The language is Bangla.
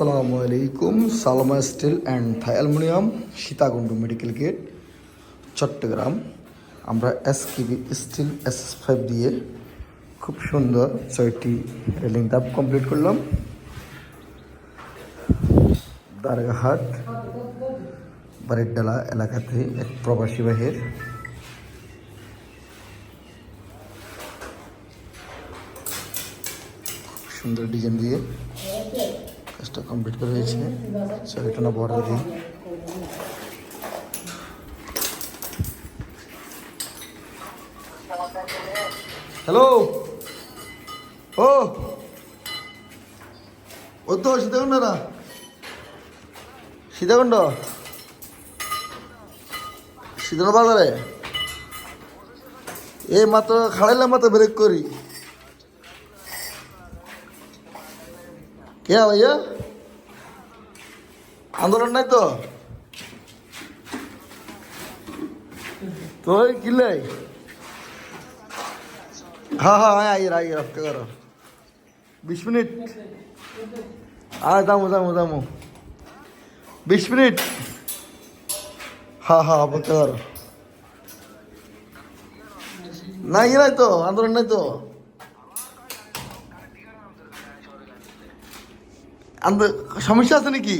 আসসালামু আলাইকুম। Salma steel and aluminium, Sitakunda medical gate, Chattogram. আমরা এসকিবি স্টিল এস ফাইভ দিয়ে খুব সুন্দর ছয়টি রেলিং ধাপ কমপ্লিট করলাম। দারগাহাট বারিকডালা এলাকাতে এক প্রবাসী বাহির। সুন্দর ডিজাইন দিয়ে কাজটা কমপ্লিট করে হয়েছে না বড় দিই হ্যালো ও! ও তো সীতাকুণ্ড না সীতাকুণ্ড? সীতাকুণ্ড বাজারে? এই মাত্র খাড়াইলাম মাত্র ব্রেক করি। क्या भैया आंदोलन नहीं तो तो किले हाँ हाँ हाँ आइए आइए रफ्ते करो बीस मिनट आ दामो दामो दामो बीस मिनट हाँ हाँ आप करो नहीं नहीं तो आंदोलन नहीं तो সমস্যা আছে নাকি